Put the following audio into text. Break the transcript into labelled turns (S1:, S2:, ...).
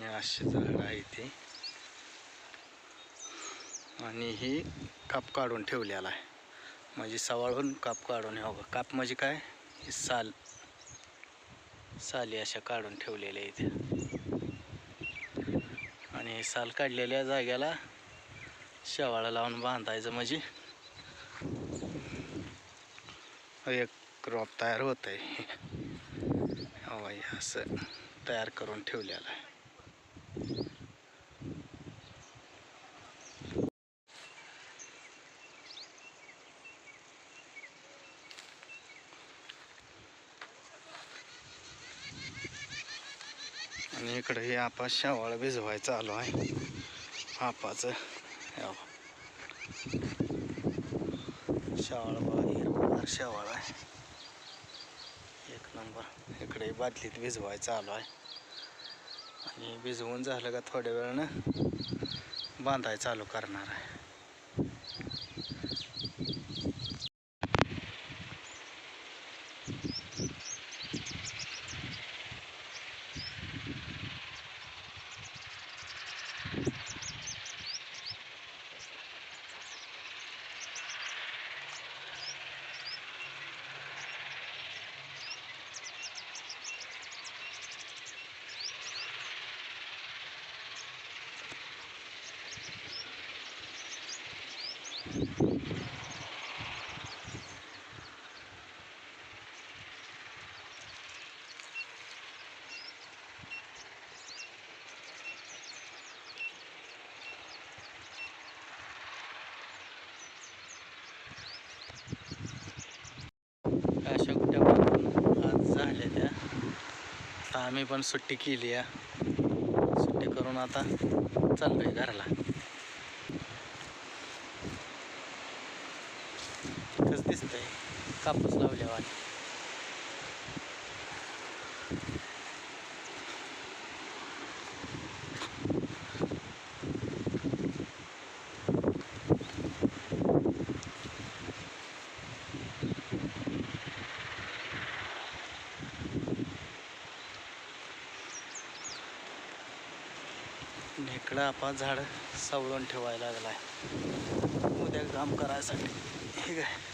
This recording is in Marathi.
S1: आणि असे झाड आहे ते. आणि ही काप काढून ठेवलेला आहे. म्हणजे सवाळून काप काढून हे बघा. काप म्हणजे काय? ही साल. साली अशा काढून ठेवलेल्या इथे आणि हे साल काढलेल्या जाग्याला शेवाळा लावून बांधायचं म्हणजे एक क्रॉप तयार होत आहे हो असं तयार करून ठेवलेलं आहे. आणि इकडे हे आपा शेवाळ भिजवायचं चालू आहे. आपाचं शेवाळ बघा. शेवाळ आहे. एक नंबर. इकडे बादलीत भिजवायचं चालू आहे. आणि भिजवून झालं का थोड्या वेळानं बांधाय चालू करणार आहे. आता आम्ही पण सुट्टी केली आहे. सुट्टी करून आता चाललोय घराला. तिथंच दिसतंय. कापूस लावल्यावर ढेकडा आपा आपण झाड सावळून ठेवायला लागला आहे उद्या काम करायसाठी. ठीक आहे